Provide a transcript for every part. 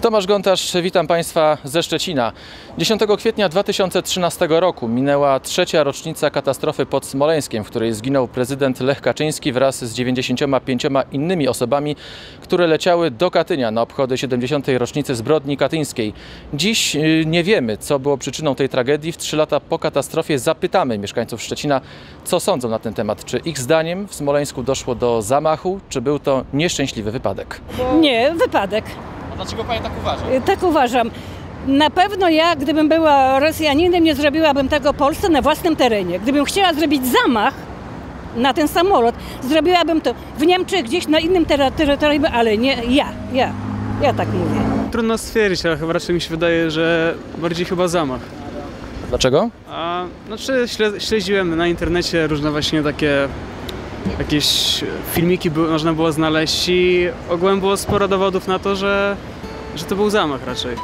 Tomasz Gontarz, witam Państwa ze Szczecina. 10 kwietnia 2013 roku minęła trzecia rocznica katastrofy pod Smoleńskiem, w której zginął prezydent Lech Kaczyński wraz z 95 innymi osobami, które leciały do Katynia na obchody 70. rocznicy zbrodni katyńskiej. Dziś y, nie wiemy, co było przyczyną tej tragedii. W trzy lata po katastrofie zapytamy mieszkańców Szczecina, co sądzą na ten temat. Czy ich zdaniem w Smoleńsku doszło do zamachu, czy był to nieszczęśliwy wypadek? Nie, wypadek. Dlaczego Pani tak uważa? Tak uważam. Na pewno ja, gdybym była Rosjaninem, nie zrobiłabym tego Polsce na własnym terenie. Gdybym chciała zrobić zamach na ten samolot, zrobiłabym to w Niemczech, gdzieś na innym terytorium, ale nie ja, ja. Ja tak mówię. Trudno stwierdzić, ale chyba raczej mi się wydaje, że bardziej chyba zamach. Dlaczego? A znaczy śle- śledziłem na internecie różne właśnie takie jakieś filmiki były, można było znaleźć i ogółem było sporo dowodów na to, że, że to był zamach raczej.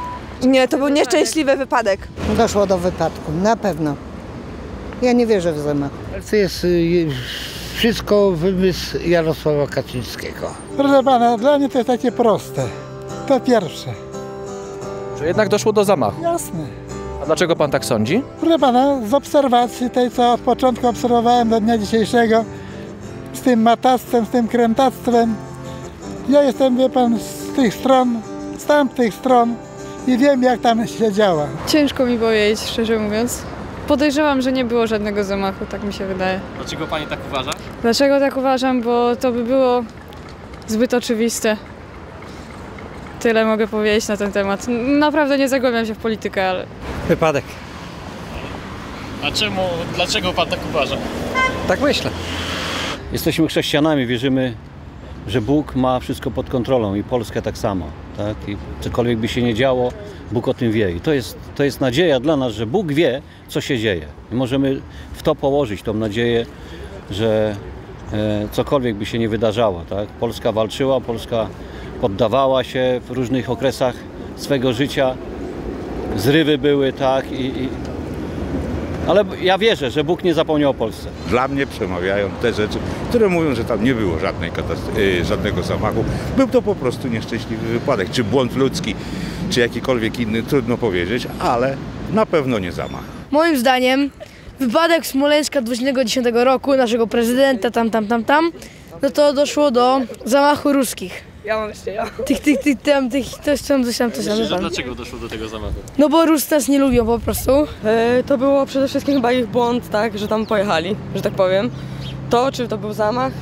Nie, to był nieszczęśliwy wypadek. Doszło do wypadku, na pewno. Ja nie wierzę w zamach. To jest y, wszystko wymysł Jarosława Kaczyńskiego. Proszę pana, dla mnie to jest takie proste. To pierwsze. Czy jednak doszło do zamachu? Jasne. A dlaczego Pan tak sądzi? Proszę pana, z obserwacji tej, co od początku obserwowałem do dnia dzisiejszego, tym matactwem, z tym krętactwem, ja jestem, wie pan, z tych stron, z tamtych stron i wiem, jak tam się działa. Ciężko mi powiedzieć, szczerze mówiąc. Podejrzewam, że nie było żadnego zamachu, tak mi się wydaje. Dlaczego Pani tak uważa? Dlaczego tak uważam? Bo to by było zbyt oczywiste. Tyle mogę powiedzieć na ten temat. Naprawdę nie zagłębiam się w politykę, ale Wypadek. A czemu, dlaczego Pan tak uważa? Tak myślę. Jesteśmy chrześcijanami, wierzymy, że Bóg ma wszystko pod kontrolą i Polskę tak samo. Tak? I cokolwiek by się nie działo, Bóg o tym wie. I to jest, to jest nadzieja dla nas, że Bóg wie, co się dzieje. I możemy w to położyć tą nadzieję, że e, cokolwiek by się nie wydarzało. Tak? Polska walczyła, Polska poddawała się w różnych okresach swego życia. Zrywy były, tak? I, i... Ale ja wierzę, że Bóg nie zapomniał o Polsce. Dla mnie przemawiają te rzeczy, które mówią, że tam nie było żadnej y, żadnego zamachu. Był to po prostu nieszczęśliwy wypadek, czy błąd ludzki, czy jakikolwiek inny, trudno powiedzieć, ale na pewno nie zamach. Moim zdaniem wypadek Smoleńska 2010 roku, naszego prezydenta tam, tam, tam, tam, no to doszło do zamachu ruskich. Ja mam jeszcze ja. Tych, tych, tych, tam, tych, coś tam, coś tam, coś tam. tam. dlaczego doszło do tego zamachu? No bo Rus nas nie lubią po prostu. E, to było przede wszystkim chyba ich błąd, tak, że tam pojechali, że tak powiem. To, czy to był zamach,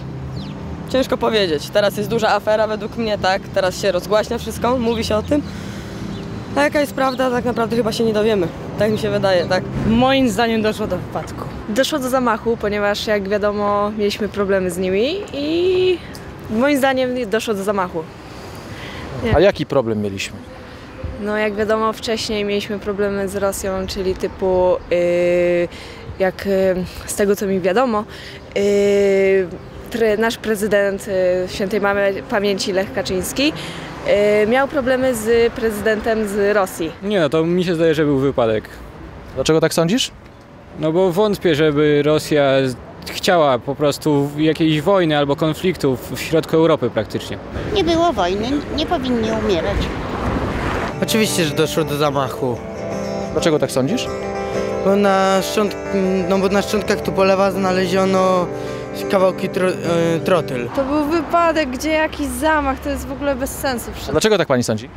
ciężko powiedzieć. Teraz jest duża afera według mnie, tak, teraz się rozgłaśnia wszystko, mówi się o tym. A jaka jest prawda, tak naprawdę chyba się nie dowiemy. Tak mi się wydaje, tak. Moim zdaniem doszło do wypadku. doszło do zamachu, ponieważ jak wiadomo mieliśmy problemy z nimi i moim zdaniem doszło do zamachu. A jaki problem mieliśmy? No jak wiadomo wcześniej mieliśmy problemy z Rosją, czyli typu y, jak y, z tego co mi wiadomo, y, tre, nasz prezydent y, świętej mamy pamięci Lech Kaczyński y, miał problemy z prezydentem z Rosji. Nie no, to mi się zdaje, że był wypadek. Dlaczego tak sądzisz? No bo wątpię, żeby Rosja chciała po prostu jakiejś wojny albo konfliktu w środku Europy praktycznie. Nie było wojny, nie powinni umierać. Oczywiście, że doszło do zamachu. Dlaczego tak sądzisz? Bo na, szcząt, no bo na szczątkach Tupolewa znaleziono kawałki tro, e, trotyl. To był wypadek, gdzie jakiś zamach, to jest w ogóle bez sensu. A dlaczego tak Pani sądzi?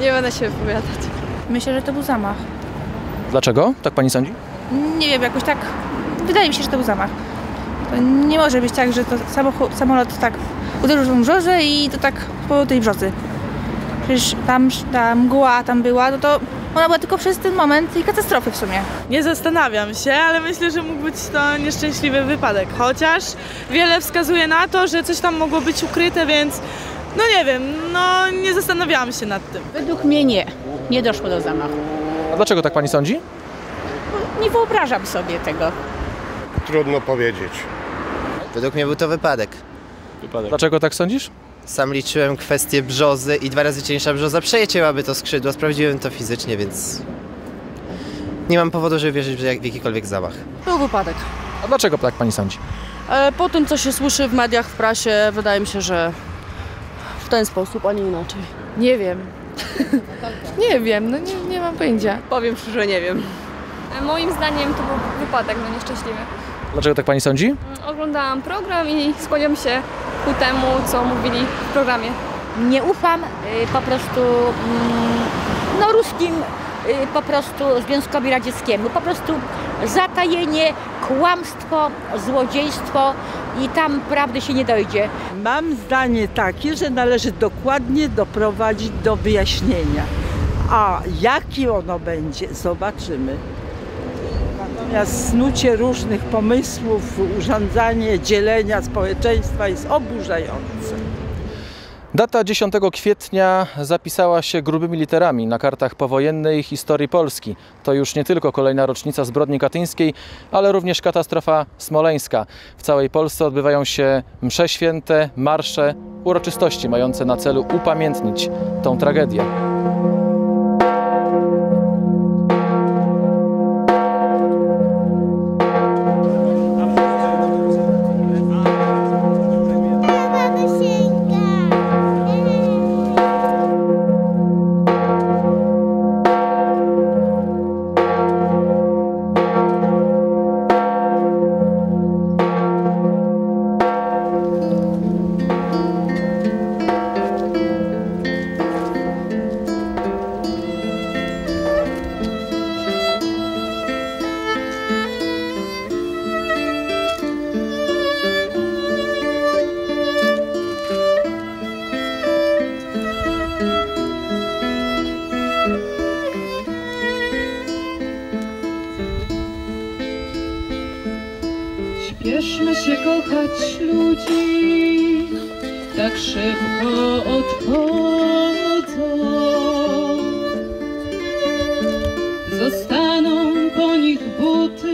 Nie będę się wypowiadać. Myślę, że to był zamach. Dlaczego tak Pani sądzi? Nie wiem, jakoś tak. Wydaje mi się, że to był zamach. To nie może być tak, że to samolot tak uderzył w tą brzozę i to tak po tej brzozy. Przecież tam ta mgła tam była, no to ona była tylko przez ten moment i katastrofy w sumie. Nie zastanawiam się, ale myślę, że mógł być to nieszczęśliwy wypadek. Chociaż wiele wskazuje na to, że coś tam mogło być ukryte, więc no nie wiem, no nie zastanawiałam się nad tym. Według mnie nie. Nie doszło do zamachu. A dlaczego tak Pani sądzi? Nie wyobrażam sobie tego. Trudno powiedzieć. Według mnie był to wypadek. Dlaczego tak sądzisz? Sam liczyłem kwestię brzozy i dwa razy cięższa brzoza przejęciłaby to skrzydło. Sprawdziłem to fizycznie, więc nie mam powodu, żeby wierzyć w jak- w jakikolwiek zamach. Był wypadek. A dlaczego tak Pani sądzi? E, Po tym, co się słyszy w mediach, w prasie, wydaje mi się, że w ten sposób, a nie inaczej. Nie wiem. nie wiem, no nie, nie mam pojęcia. Powiem szczerze, nie wiem. Moim zdaniem to był wypadek no nieszczęśliwy. Dlaczego tak pani sądzi? Oglądałam program i skłaniam się ku temu, co mówili w programie. Nie ufam y, po prostu mm, no, ruskim y, po prostu Związkowi Radzieckiemu. Po prostu zatajenie, kłamstwo, złodziejstwo i tam prawdy się nie dojdzie. Mam zdanie takie, że należy dokładnie doprowadzić do wyjaśnienia. A jakie ono będzie, zobaczymy. Snucie różnych pomysłów, urządzanie dzielenia społeczeństwa jest oburzające. Data 10 kwietnia zapisała się grubymi literami na kartach powojennej historii Polski. To już nie tylko kolejna rocznica zbrodni katyńskiej, ale również katastrofa smoleńska. W całej Polsce odbywają się msze święte, marsze, uroczystości mające na celu upamiętnić tą tragedię. Śpieszmy się kochać ludzi, tak szybko odchodzą. Zostaną po nich buty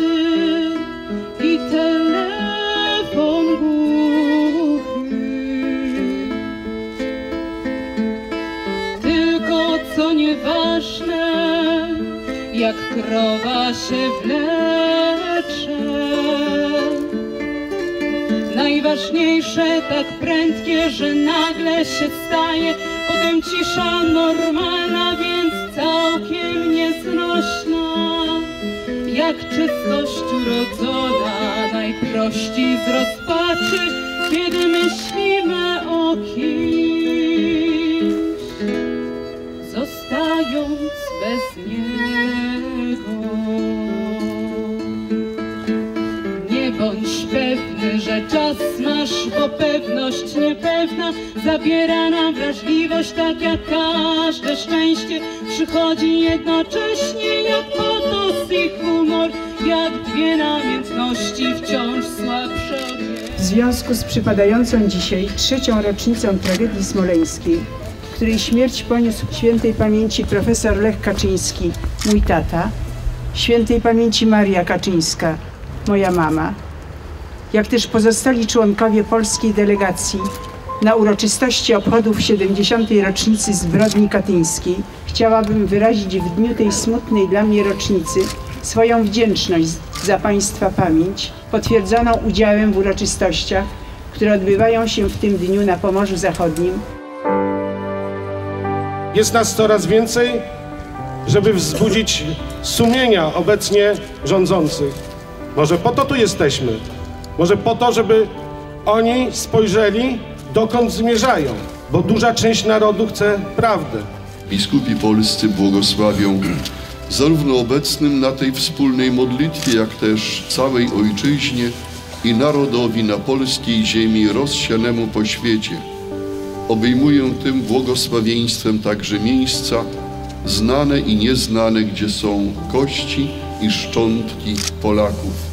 i telefon głuchy. Tylko co nieważne, jak krowa się wlecze. Najważniejsze tak prędkie, że nagle się staje Potem cisza normalna, więc całkiem nieznośna. Jak czystość urodzona, najprościej z rozpaczy Kiedy myślimy o kimś, zostając bez niego bądź pewny, że czas masz, bo pewność niepewna zabiera nam wrażliwość, tak jak każde szczęście. Przychodzi jednocześnie jak potos i humor, jak dwie namiętności wciąż słabsze W związku z przypadającą dzisiaj trzecią rocznicą tragedii smoleńskiej, której śmierć poniósł świętej pamięci profesor Lech Kaczyński, mój tata, świętej pamięci Maria Kaczyńska, moja mama, jak też pozostali członkowie polskiej delegacji na uroczystości obchodów 70. rocznicy zbrodni katyńskiej, chciałabym wyrazić w dniu tej smutnej dla mnie rocznicy swoją wdzięczność za Państwa pamięć, potwierdzoną udziałem w uroczystościach, które odbywają się w tym dniu na Pomorzu Zachodnim Jest nas coraz więcej, żeby wzbudzić sumienia obecnie rządzących. Może po to tu jesteśmy. Może po to, żeby oni spojrzeli, dokąd zmierzają. Bo duża część narodu chce prawdy. Biskupi polscy błogosławią zarówno obecnym na tej wspólnej modlitwie, jak też całej ojczyźnie i narodowi na polskiej ziemi rozsianemu po świecie. Obejmuję tym błogosławieństwem także miejsca znane i nieznane, gdzie są kości i szczątki Polaków.